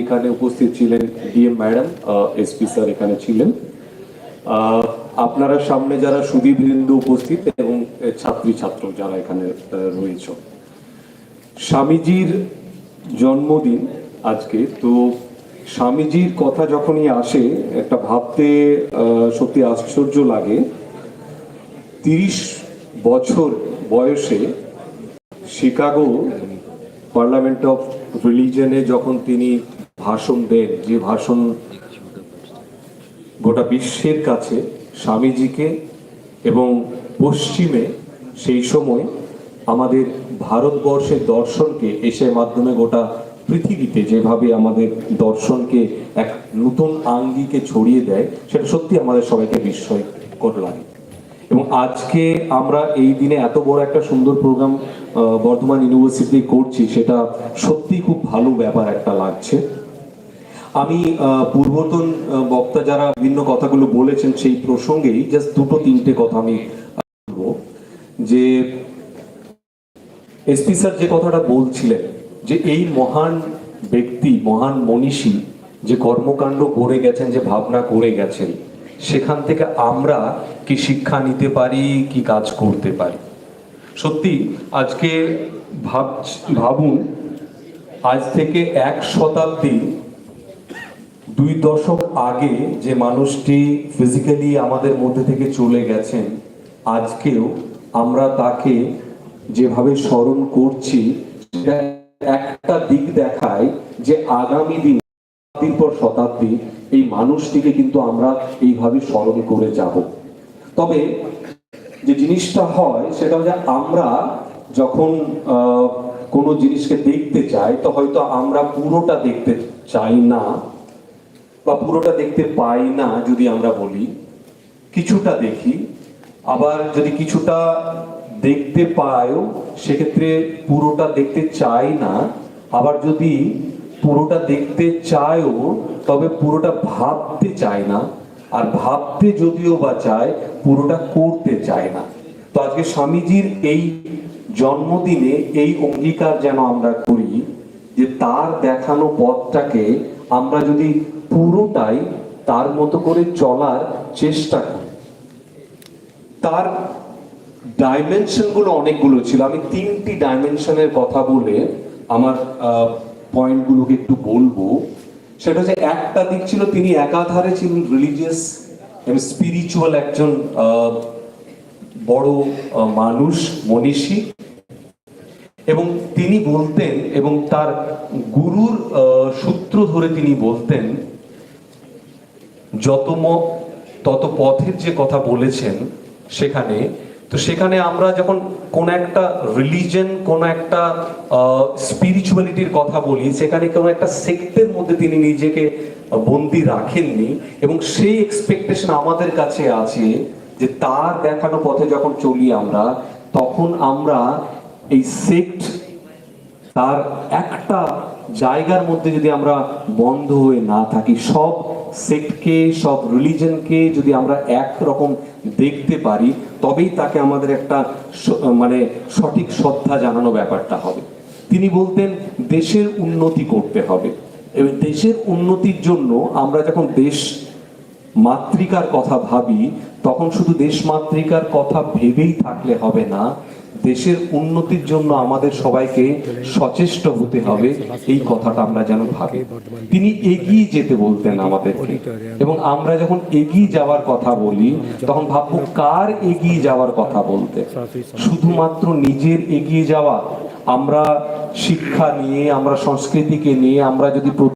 এখানে উপস্থিত ছিলেন ডিএম ম্যাডাম এসপি স্যার এখানে ছিলেন। আপনারা সামনে যারা সুদীবৃন্দ উপস্থিত এবং ছাত্রী ছাত্র যারা এখানে রয়েছে। স্বামীজির জন্মদিন আজকে, তো স্বামীজির কথা যখনই আসে, একটা ভাবতে সত্যি আশ্চর্য লাগে। তিরিশ বছর বয়সে শিকাগো পার্লামেন্ট অফ রিলিজনে যখন তিনি ভাষণ দেন। যে ভাষণ গোটা বিশ্বের কাছে স্বামীজিকে এবং পশ্চিমে সেই সময় আমাদের ভারতবর্ষের দর্শনকে এসের মাধ্যমে গোটা পৃথিবীতে যেভাবে আমাদের দর্শনকে এক নতুন আঙ্গিকে ছড়িয়ে দেয়, সেটা সত্যি আমাদের সবাইকে বিস্ময়কর লাগে। এবং আজকে আমরা এই দিনে এত বড় একটা সুন্দর প্রোগ্রাম বর্ধমান ইউনিভার্সিটি করছি, সেটা সত্যি খুব ভালো ব্যাপার একটা লাগছে। আমি পূর্বতন বক্তা যারা বিভিন্ন কথাগুলো বলেছেন সেই প্রসঙ্গেই জাস্ট দুটো তিনটে কথা আমি বলব। যে এসপি স্যার যে কথাটা বলছিলেন, যে এই মহান ব্যক্তি, মহান মনীষী যে কর্মকাণ্ড করে গেছেন, যে ভাবনা করে গেছেন, সেখান থেকে আমরা কি শিক্ষা নিতে পারি, কি কাজ করতে পারি? সত্যি, আজকে ভাব ভাবুন, আজ থেকে এক শতাব্দী দুই দশক আগে যে মানুষটি ফিজিক্যালি আমাদের মধ্যে থেকে চলে গেছেন, আজকেও আমরা তাকে যেভাবে স্মরণ করছি একটা দিক দেখায় যে আগামী দিন পর শতাব্দী, এই মানুষটিকে কিন্তু আমরা এইভাবে স্মরণ করে যাব। তবে যে জিনিসটা হয়, সেটা হচ্ছে আমরা যখন কোনো জিনিসকে দেখতে চাই, তো হয়তো আমরা পুরোটা দেখতে চাই না। বা পুরোটা দেখতে পাই না যদি আমরা বলি, কিছুটা দেখি, আবার যদি কিছুটা দেখতে পাইও সেক্ষেত্রে পুরোটা দেখতে চাই না, আবার যদি পুরোটা দেখতে চায়ও, তবে পুরোটা ভাবতে চায় না, আর ভাবতে যদিও বা চায়, পুরোটা করতে চায় না। তো আজকে স্বামীজির এই জন্মদিনে এই অঙ্গীকার যেন আমরা করি, যে তার দেখানো পথটাকে আমরা যদি পুরোটাই তার মতো করে চলার চেষ্টা করি। তার ডাইমেনশনগুলো অনেকগুলো ছিল। আমি তিনটি ডাইমেনশনের কথা বলে আমার পয়েন্টগুলোকে একটু বলব। সেটা হচ্ছে একটা দিক ছিল, তিনি একাধারে ছিলেন রিলিজিয়াস এবং স্পিরিচুয়াল একজন বড় মানুষ, মনীষী। এবং তিনি বলতেন এবং তার গুরুর সূত্র ধরে তিনি বলতেন যত তত পথের যে কথা বলেছেন সেখানে, তো সেখানে আমরা যখন কোন একটা রিলিজন কোন একটা স্পিরিচুয়ালিটির কথা বলি, সেখানে কোন একটা সেক্টের মধ্যে তিনি নিজেকে বন্দি রাখেননি এবং সেই এক্সপেকটেশন আমাদের কাছে আছে যে তার দেখানো পথে যখন চলি আমরা, তখন আমরা এই সেক্ট তার একটা জায়গার মধ্যে যদি আমরা বন্ধ হয়ে না থাকি, সব সেক্টকে সব রিলিজনকে যদি আমরা একরকম দেখতে পারি, তবেই তাকে আমাদের একটা মানে সঠিক শ্রদ্ধা জানানো ব্যাপারটা হবে। তিনি বলতেন, দেশের উন্নতি করতে হবে। এবং দেশের উন্নতির জন্য আমরা যখন দেশ মাতৃকার কথা ভাবি, তখন শুধু দেশ মাতৃকার কথা ভেবেই থাকলে হবে না দেশের উন্নতির জন্য আমাদের সবাইকে সচেষ্ট হতে হবে, এই কথাটা আমরা যেন ভাবি। তিনি এগিয়ে যেতে বলতেন আমাদেরকে। এবং আমরা যখন এগিয়ে যাওয়ার কথা বলি, তখন ভাববো কার এগিয়ে যাওয়ার কথা বলতে? শুধুমাত্র নিজের এগিয়ে যাওয়া? আমরা শিক্ষা নিয়ে, আমরা সংস্কৃতিকে নিয়ে, আমরা যদি